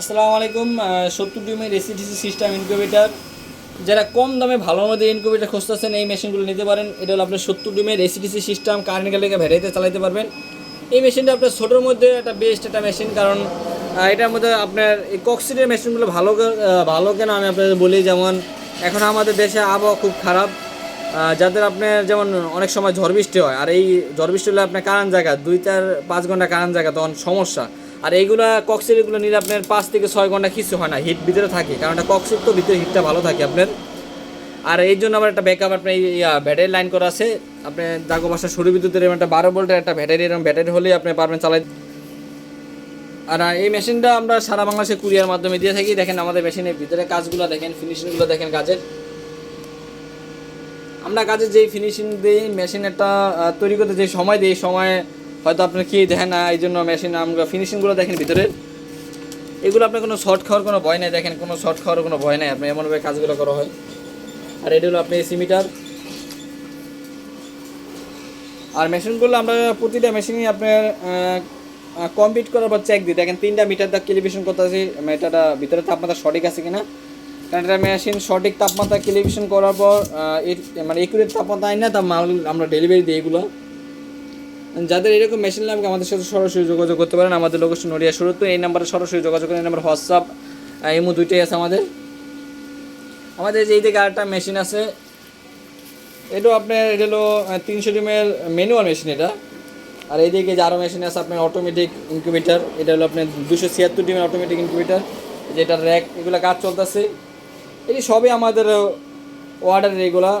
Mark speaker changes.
Speaker 1: আসসালামু আলাইকুম সত্তর ডিমের এসিডিসি সিস্টেম ইনকিউবেটার যারা কম দামে ভালো মধ্যে ইনকিউবেটার খুঁজতেছেন, এই মেশিনগুলো নিতে পারেন। এটা হলো আপনার সত্তর ডিমের এসিডিসি সিস্টেম, কারেন্ট গেলে ভ্যারাইতে চালাতে পারবেন। এই মেশিনটা আপনার ছোটোর মধ্যে একটা বেস্ট একটা মেশিন কারণ এটার মধ্যে আপনার এই কক্সিডের মেশিনগুলো ভালো ভালো কেন আমি আপনাদের বলি, যেমন এখন আমাদের দেশে আবহাওয়া খুব খারাপ। যাদের আপনার যেমন অনেক সময় ঝড় বৃষ্টি হয়, আর এই ঝড় বৃষ্টি হলে আপনার কারণ জায়গা, দুই চার পাঁচ ঘণ্টা কারণ জায়গা, তখন সমস্যা। আর এইগুলো এইগুলা কক্সিলগুলো নিলে আপনার পাঁচ থেকে ছয় ঘণ্টা কিছু হয় না হিট ভিতরে থাকে, কারণ এটা কক্সিল তো ভিতরে হিটটা ভালো থাকে আপনার। আর এই জন্য আবার একটা ব্যাকআপ আপনার ব্যাটারি লাইন করা আছে। আপনি দাগো বাসা সরু বিদ্যুতের এরকম একটা বারো ভোল্টের একটা ব্যাটারি এরকম ব্যাটারি হলেই আপনি পারবেন চালাই। আর এই মেশিনটা আমরা সারা বাংলাদেশে কুরিয়ার মাধ্যমে দিয়ে থাকি। দেখেন আমাদের মেশিনের ভিতরে কাজগুলো দেখেন ফিনিশিংগুলো দেখেন কাজের। আমরা কাজের যেই ফিনিশিং দিই মেশিন একটা তৈরি করতে যে সময় দিই, সময় হয়তো আপনার কি দেখেন না, এই জন্য মেশিন আমরা ফিনিশিংগুলো দেখেন ভিতরে। এগুলো আপনার কোনো শর্ট খাওয়ার কোনো ভয় নেই, দেখেন কোনো শর্ট খাওয়ার কোনো ভয় নেই, আপনি এমনভাবে কাজগুলো করা হয়। আর এটা হলো আপনি এসি মিটার আর মেশিনগুলো আমরা প্রতিটা মেশিনই আপনার কমপ্লিট করার পর চেক দিই। দেখেন তিনটা মিটার দা ক্যালিব্রেশন করতে আছে মেটাটা ভিতরে তাপমাত্রা সঠিক আছে কিনা। কারণ এটা মেশিন সঠিক তাপমাত্রা ক্যালিব্রেশন করার পর মানে একুরেট তাপমাত্রা আই না তা আমরা ডেলিভারি দিই এগুলো। যাদের এরকম মেশিন লাগবে আমাদের সাথে সরাসরি যোগাযোগ করতে পারেন, আমাদের লোকেশন নড়িয়া শুরু তো এই নাম্বারে সরাসরি যোগাযোগ করেন, এই নাম্বার হোয়াটসঅ্যাপ এমও দুইটাই আছে আমাদের। আমাদের যে দিকে আরেকটা মেশিন আছে, এটাও আপনার, এটা হলো তিনশো ডিমের ম্যানুয়াল মেশিন এটা। আর এইদিকে যে আরও মেশিন আছে, আপনার অটোমেটিক ইনকিউবেটার এটা হলো আপনার দুশো ছিয়াত্তর ডিমের অটোমেটিক ইনকিউবেটার যেটা র্যাক এগুলো কাজ চলতেছে। এটি সবই আমাদের অর্ডারের এগুলা